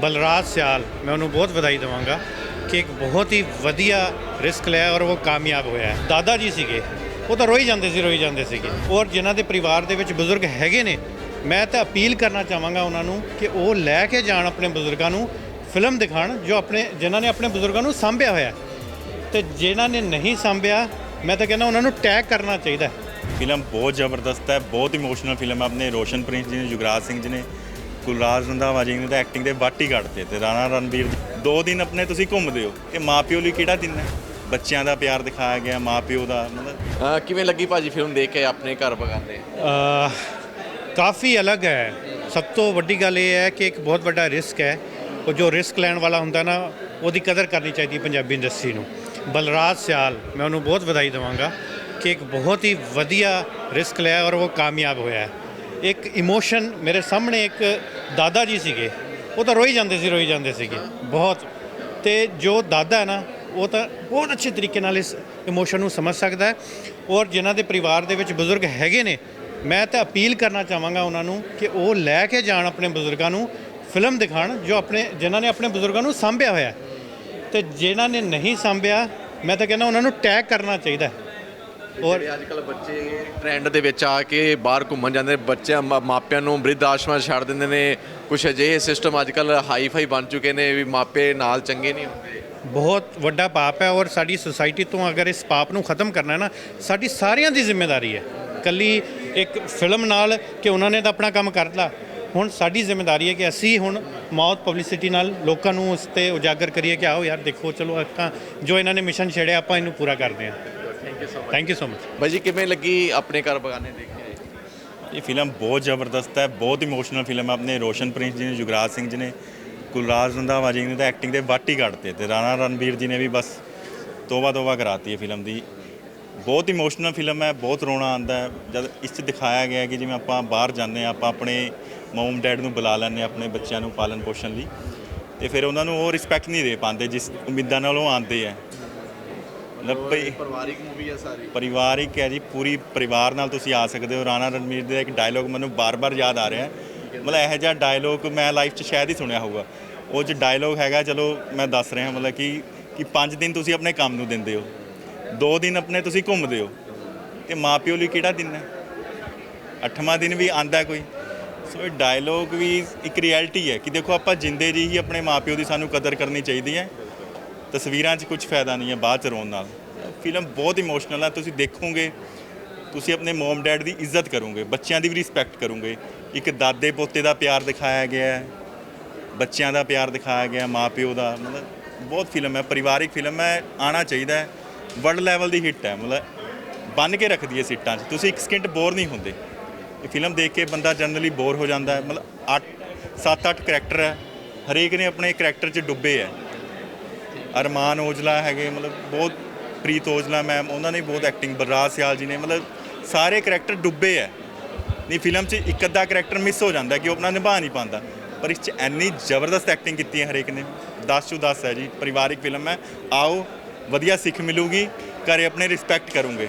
ਬਲਰਾਜ ਸਿਆਲ, ਮੈਂ ਉਹਨੂੰ ਬਹੁਤ ਵਧਾਈ ਦਵਾਂਗਾ ਕਿ ਇੱਕ ਬਹੁਤ ਹੀ ਵਧੀਆ ਰਿਸਕ ਲਿਆ ਔਰ ਉਹ ਕਾਮਯਾਬ ਹੋਇਆ ਹੈ। ਦਾਦਾ ਜੀ ਸੀਗੇ, ਉਹ ਤਾਂ ਰੋਈ ਜਾਂਦੇ ਸੀ, ਰੋਈ ਜਾਂਦੇ ਸੀਗੇ ਔਰ ਜਿਨ੍ਹਾਂ ਦੇ ਪਰਿਵਾਰ ਦੇ ਵਿੱਚ ਬਜ਼ੁਰਗ ਹੈਗੇ ਨੇ, ਮੈਂ ਤਾਂ ਅਪੀਲ ਕਰਨਾ ਚਾਹਾਂਗਾ ਉਹਨਾਂ ਨੂੰ ਕਿ ਉਹ ਲੈ ਕੇ ਜਾਣ ਆਪਣੇ ਬਜ਼ੁਰਗਾਂ ਨੂੰ ਫਿਲਮ ਦਿਖਾਣ, ਜੋ ਆਪਣੇ, ਜਿਨ੍ਹਾਂ ਨੇ ਆਪਣੇ ਬਜ਼ੁਰਗਾਂ ਨੂੰ ਸਾਂਭਿਆ ਹੋਇਆ ਹੈ। ਤੇ ਜਿਨ੍ਹਾਂ ਨੇ ਨਹੀਂ ਸਾਂਭਿਆ, ਮੈਂ ਤਾਂ ਕਹਿੰਦਾ ਉਹਨਾਂ ਨੂੰ ਟੈਗ ਕਰਨਾ ਚਾਹੀਦਾ ਫਿਲਮ ਬਹੁਤ ਜ਼ਬਰਦਸਤ ਹੈ, ਬਹੁਤ ਇਮੋਸ਼ਨਲ ਫਿਲਮ ਹੈ ਆਪਣੇ ਰੋਸ਼ਨ ਪ੍ਰਿੰਸ ਜੀ ਨੇ ਯੁਗਰਾਜ ਸਿੰਘ ਜੀ ਨੇ ਕੁਲਰਾਜ ਰੰਧਾਵਾ ਜੀ ਨੇ ਤਾਂ ਐਕਟਿੰਗ ਦੇ ਵੱਟ ਹੀ ਕੱਢਤੇ ਤੇ ਰਾਣਾ ਰਣਬੀਰ ਜੀ। ਦੋ ਦਿਨ ਆਪਣੇ ਤੁਸੀਂ ਘੁੰਮਦੇ ਹੋ ਇਹ ਮਾਪਿਓ ਲਈ ਕਿਹੜਾ ਦਿਨ ਹੈ? ਬੱਚਿਆਂ ਦਾ ਪਿਆਰ ਦਿਖਾਇਆ ਗਿਆ ਮਾਪਿਓ ਦਾ ਮਤਲਬ? ਕਿਵੇਂ ਲੱਗੀ ਭਾਜੀ ਫਿਲਮ ਦੇਖ ਕੇ ਆਪਣੇ ਘਰ ਬਗਾਨੇ? ਕਾਫੀ ਅਲੱਗ ਹੈ। ਸਭ ਤੋਂ ਵੱਡੀ ਗੱਲ ਇਹ ਹੈ ਕਿ ਇੱਕ ਬਹੁਤ ਵੱਡਾ ਰਿਸਕ ਹੈ। ਉਹ ਜੋ ਰਿਸਕ ਲੈਣ ਵਾਲਾ ਹੁੰਦਾ ਨਾ ਉਹਦੀ ਕਦਰ ਕਰਨੀ ਚਾਹੀਦੀ ਪੰਜਾਬੀ ਇੰਡਸਟਰੀ ਨੂੰ। ਬਲਰਾਜ ਸਿਆਲ ਮੈਂ ਉਹਨੂੰ ਬਹੁਤ ਵਧਾਈ ਦਵਾਂਗਾ ਕਿ ਇੱਕ ਬਹੁਤ ਹੀ ਵਧੀਆ ਰਿਸਕ ਲਿਆ ਔਰ ਉਹ ਕਾਮਯਾਬ ਹੋਇਆ ਹੈ। ਇੱਕ ਇਮੋਸ਼ਨ ਮੇਰੇ ਸਾਹਮਣੇ ਇੱਕ ਦਾਦਾ ਜੀ ਸੀਗੇ। ਉਹ ਤਾਂ ਰੋਈ ਜਾਂਦੇ ਸੀ, ਰੋਈ ਜਾਂਦੇ ਸੀਗੇ। ਬਹੁਤ। ਤੇ ਜੋ ਦਾਦਾ ਹੈ ਨਾ, ਉਹ ਤਾਂ ਬਹੁਤ ਅੱਛੇ ਤਰੀਕੇ ਨਾਲ ਇਸ ਇਮੋਸ਼ਨ ਨੂੰ ਸਮਝ ਸਕਦਾ ਹੈ ਔਰ ਜਿਨ੍ਹਾਂ ਦੇ ਪਰਿਵਾਰ ਦੇ ਵਿੱਚ ਬਜ਼ੁਰਗ ਹੈਗੇ ਨੇ, ਮੈਂ ਤਾਂ ਅਪੀਲ ਕਰਨਾ ਚਾਹਾਂਗਾ ਉਹਨਾਂ ਨੂੰ ਕਿ ਉਹ ਲੈ ਕੇ ਜਾਣ ਆਪਣੇ ਬਜ਼ੁਰਗਾਂ ਨੂੰ ਫਿਲਮ ਦਿਖਾਣ ਜੋ ਆਪਣੇ, ਜਿਨ੍ਹਾਂ ਨੇ ਆਪਣੇ ਬਜ਼ੁਰਗਾਂ ਨੂੰ ਸਾਂਭਿਆ ਹੋਇਆ ਹੈ। ਤੇ ਜਿਨ੍ਹਾਂ ਨੇ ਨਹੀਂ ਸਾਂਭਿਆ, ਮੈਂ ਤਾਂ ਕਹਿੰਦਾ ਉਹਨਾਂ ਨੂੰ ਟੈਗ ਕਰਨਾ ਚਾਹੀਦਾ ਔਰ ਅੱਜ ਕੱਲ ਬੱਚੇ ਟ੍ਰੈਂਡ ਦੇ ਵਿੱਚ ਆ ਕੇ ਬਾਹਰ ਘੁੰਮਣ ਜਾਂਦੇ ਨੇ ਬੱਚੇ ਮਾ- ਮਾਪਿਆਂ ਨੂੰ ਬ੍ਰਿਧ ਆਸ਼ਰਮਾਂ 'ਚ ਛੱਡ ਦਿੰਦੇ ਨੇ। ਕੁਝ ਅਜਿਹੇ ਸਿਸਟਮ ਅੱਜ ਕੱਲ ਹਾਈ ਫਾਈ ਬਣ ਚੁੱਕੇ ਨੇ ਵੀ ਮਾਪੇ ਨਾਲ ਚੰਗੇ ਨਹੀਂ ਹੁੰਦੇ। ਬਹੁਤ ਵੱਡਾ ਪਾਪ ਹੈ ਔਰ ਸਾਡੀ ਸੁਸਾਇਟੀ ਤੋਂ ਅਗਰ ਇਸ ਪਾਪ ਨੂੰ ਖਤਮ ਕਰਨਾ ਹੈ ਨਾ ਸਾਡੀ ਸਾਰਿਆਂ ਦੀ ਜ਼ਿੰਮੇਵਾਰੀ ਹੈ। ਕੱਲੀ ਇੱਕ ਫਿਲਮ ਨਾਲ ਕਿ ਉਹਨਾਂ ਨੇ ਤਾਂ ਆਪਣਾ ਕੰਮ ਕਰਤਾ ਹੁਣ ਸਾਡੀ ਜ਼ਿੰਮੇਵਾਰੀ ਹੈ ਕਿ ਅਸੀਂ ਹੁਣ ਮੌਤ ਪਬਲਿਸਿਟੀ ਨਾਲ ਲੋਕਾਂ ਨੂੰ ਉਸ ਤੇ ਉਜਾਗਰ ਕਰੀਏ ਕਿ ਆਓ ਯਾਰ ਦੇਖੋ ਚਲੋ ਆਪਾਂ ਜੋ ਇਹਨਾਂ ਨੇ ਮਿਸ਼ਨ ਛੇੜਿਆ ਆਪਾਂ ਇਹਨੂੰ ਪੂਰਾ ਕਰਦੇ ਹਾਂ। Thank you so much thank you so much bye ਜੀ ਕਿਵੇਂ ਲੱਗੀ ਆਪਣੇ ਘਰ ਬਗਾਨੇ ਦੇਖ ਕੇ ਇਹ ਫਿਲਮ ਬਹੁਤ ਜ਼ਬਰਦਸਤ ਹੈ ਬਹੁਤ ਇਮੋਸ਼ਨਲ ਫਿਲਮ ਹੈ। ਆਪਣੇ ਰੋਸ਼ਨ ਪ੍ਰਿੰਸ ਜੀ ਨੇ ਜੁਗਰਾਜ ਸਿੰਘ ਜੀ ਨੇ ਕੁਲਰਾਜ ਰੰਧਾਵਾ ਜੀ ਨੇ ਤਾਂ ਐਕਟਿੰਗ ਦੇ ਵੱਟ ਹੀ ਕੱਢਤੇ ਤੇ ਰਾਣਾ ਰਣਬੀਰ ਜੀ ਨੇ ਵੀ ਬਸ ਤੋਬਾ ਤੋਬਾ ਕਰਾਤੀ ਹੈ ਫਿਲਮ ਦੀ। ਬਹੁਤ ਇਮੋਸ਼ਨਲ ਫਿਲਮ ਹੈ ਬਹੁਤ ਰੋਣਾ ਆਉਂਦਾ ਹੈ। ਜਦ ਇਸ 'ਚ ਦਿਖਾਇਆ ਗਿਆ ਕਿ ਜਿਵੇਂ ਆਪਾਂ ਬਾਹਰ ਜਾਂਦੇ ਹਾਂ ਆਪਾਂ ਆਪਣੇ ਮਮ ਡੈਡ ਨੂੰ ਬੁਲਾ ਲੈਂਦੇ ਹਾਂ ਆਪਣੇ ਬੱਚਿਆਂ ਨੂੰ ਪਾਲਣ ਪੋਸ਼ਣ ਲਈ ਤੇ ਫਿਰ ਉਹਨਾਂ ਨੂੰ ਉਹ ਰਿਸਪੈਕਟ ਨਹੀਂ ਦੇ ਪਾਉਂਦੇ ਜਿਸ ਉਮੀਦਾਂ ਨਾਲ ਉਹ ਆਉਂਦੇ ਆ ਮਤਲਬ ਭਈ। ਪਰਿਵਾਰਿਕ ਮੂਵੀ ਹੈ ਸਾਰੀ। ਪਰਿਵਾਰਿਕ ਹੈ ਜੀ ਪੂਰੀ ਪਰਿਵਾਰ ਨਾਲ ਤੁਸੀਂ ਆ ਸਕਦੇ ਹੋ। ਰਾਣਾ ਰਣਵੀਰ ਦਾ ਇੱਕ ਡਾਇਲੋਗ ਮੈਨੂੰ ਬਾਰ-ਬਾਰ ਯਾਦ ਆ ਰਿਹਾ ਹੈ। ਮਤਲਬ ਇਹੋ ਜਿਹਾ ਡਾਇਲੋਗ ਮੈਂ ਲਾਈਫ 'ਚ ਸ਼ਾਇਦ ਹੀ ਸੁਣਿਆ ਹੋਊਗਾ। ਉਹ 'ਚ ਡਾਇਲੋਗ ਹੈਗਾ ਚਲੋ ਮੈਂ ਦੱਸ ਰਿਹਾ ਮਤਲਬ ਕਿ ਕਿ 5 ਦਿਨ ਤੁਸੀਂ ਆਪਣੇ ਕੰਮ ਨੂੰ ਦਿੰਦੇ ਹੋ। 2 ਦਿਨ ਆਪਣੇ ਤੁਸੀਂ ਘੁੰਮਦੇ ਹੋ। ਤੇ ਮਾਪਿਓ ਲਈ ਕਿਹੜਾ ਦਿਨ ਹੈ? ਅੱਠਵਾਂ ਦਿਨ ਵੀ ਆਂਦਾ ਕੋਈ। ਸੋ ਇਹ ਡਾਇਲੋਗ ਵੀ ਇੱਕ ਰਿਐਲਿਟੀ ਹੈ ਕਿ ਦੇਖੋ ਆਪਾਂ ਜਿੰਦੇ ਜੀ ਹੀ ਆਪਣੇ ਮਾਪਿਓ ਦੀ ਸਾਨੂੰ ਕਦਰ ਕਰਨੀ ਚਾਹੀਦੀ ਹੈ। ਤਸਵੀਰਾਂ 'ਚ ਕੁਝ ਫਾਇਦਾ ਨਹੀਂ ਹੈ ਬਾਅਦ 'ਚ ਰੋਣ ਨਾਲ। ਫਿਲਮ ਬਹੁਤ ਇਮੋਸ਼ਨਲ ਹੈ ਤੁਸੀਂ ਦੇਖੋਗੇ, ਤੁਸੀਂ ਆਪਣੇ ਮਮ ਡੈਡ ਦੀ ਇੱਜ਼ਤ ਕਰੋਗੇ, ਬੱਚਿਆਂ ਦੀ ਵੀ ਰਿਸਪੈਕਟ ਕਰੋਗੇ। ਇੱਕ ਦਾਦੇ ਪੋਤੇ ਦਾ ਪਿਆਰ ਦਿਖਾਇਆ ਗਿਆ ਹੈ, ਬੱਚਿਆਂ ਦਾ ਪਿਆਰ ਦਿਖਾਇਆ ਗਿਆ, ਮਾਪਿਓ ਦਾ, ਮਤਲਬ ਬਹੁਤ ਫਿਲਮ ਹੈ, ਪਰਿਵਾਰਿਕ ਫਿਲਮ ਹੈ ਆਣਾ ਚਾਹੀਦਾ ਹੈ ਵਰਲਡ ਲੈਵਲ ਦੀ ਹਿੱਟ ਹੈ, ਮਤਲਬ ਬੰਨ ਕੇ ਰੱਖਦੀ ਹੈ ਸੀਟਾਂ 'ਚ। ਤੁਸੀਂ ਇੱਕ ਸਕਿੰਟ ਬੋਰ ਨਹੀਂ ਹੁੰਦੇ। ਇਹ ਫਿਲਮ ਦੇਖ ਕੇ ਬੰਦਾ ਜਨਰਲੀ ਬੋਰ ਹੋ ਜਾਂਦਾ ਹੈ, ਮਤਲਬ 8 7-8 ਕਰੈਕਟਰ ਹੈ, ਹਰੇਕ ਨੇ ਆਪਣੇ ਕਰੈਕਟਰ 'ਚ ਡੁੱਬੇ ਹੈ। ਅਰਮਾਨ ਔਜਲਾ ਹੈਗੇ, ਮਤਲਬ ਬਹੁਤ ਪ੍ਰੀਤ ਔਜਲਾ ਮੈਮ ਉਹਨਾਂ ਨੇ ਬਹੁਤ ਐਕਟਿੰਗ ਬਲਰਾਜ ਸਿਆਲ ਜੀ ਨੇ, ਮਤਲਬ ਸਾਰੇ ਕਰੈਕਟਰ ਡੁੱਬੇ ਹੈ ਨਹੀਂ ਫਿਲਮ 'ਚ ਇੱਕ ਅੱਧਾ ਕਰੈਕਟਰ ਮਿਸ ਹੋ ਜਾਂਦਾ ਕਿ ਉਹ ਆਪਣਾ ਨਿਭਾ ਨਹੀਂ ਪਾਉਂਦਾ। ਪਰ ਇਸ 'ਚ ਇੰਨੀ ਜ਼ਬਰਦਸਤ ਐਕਟਿੰਗ ਕੀਤੀ ਹੈ ਹਰੇਕ ਨੇ। 10 ਚੋਂ 10 ਹੈ ਜੀ, ਪਰਿਵਾਰਿਕ ਫਿਲਮ ਹੈ ਆਓ, ਵਧੀਆ ਸਿੱਖ ਮਿਲੂਗੀ, ਘਰੇ ਆਪਣੇ ਰਿਸਪੈਕਟ ਕਰੋਗੇ।